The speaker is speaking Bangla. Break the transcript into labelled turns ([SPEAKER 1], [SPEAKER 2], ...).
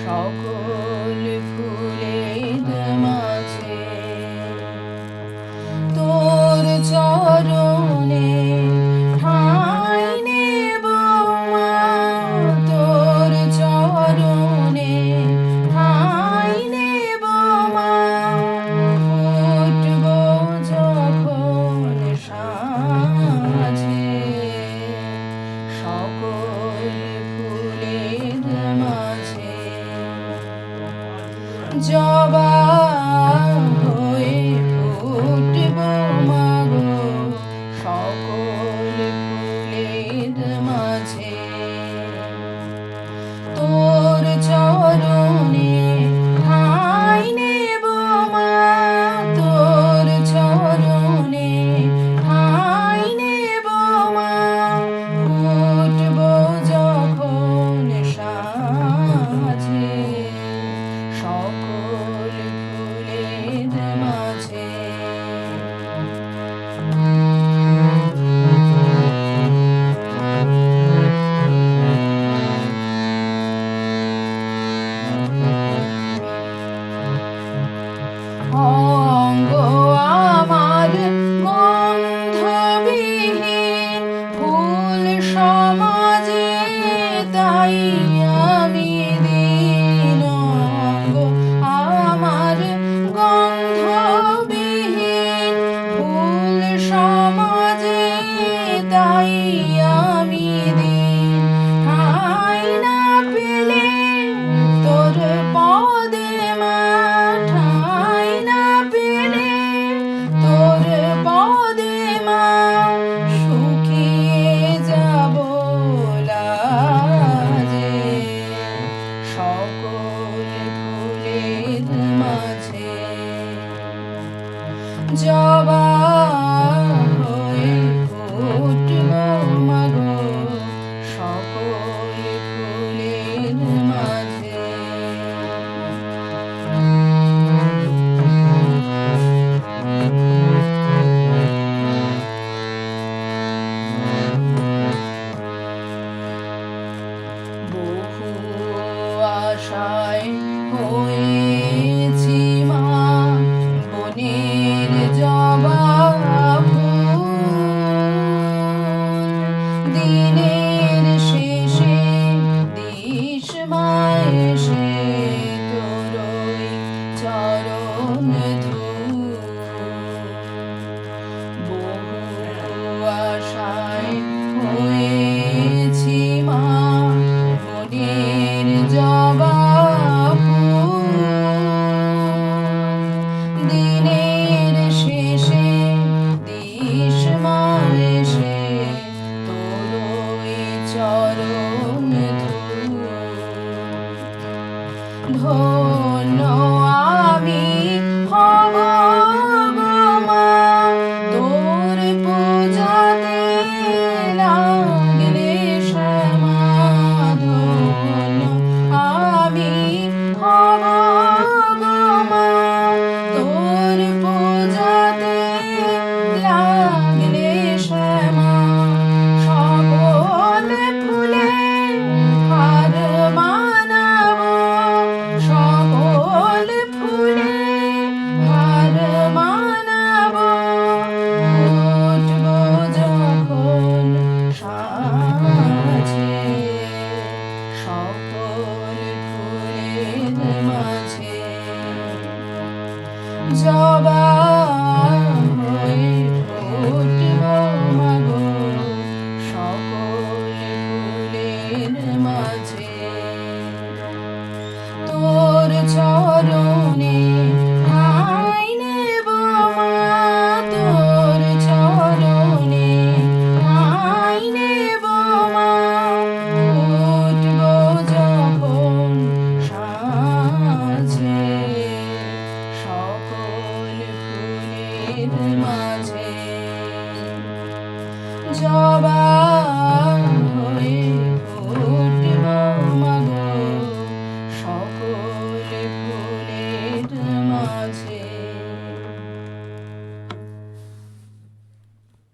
[SPEAKER 1] সকল job. জবা দিনের শেষে দিশ মায়েশে তোরই চরণ আশায় হয়েছি মা মনের জবা মাঝে। জবা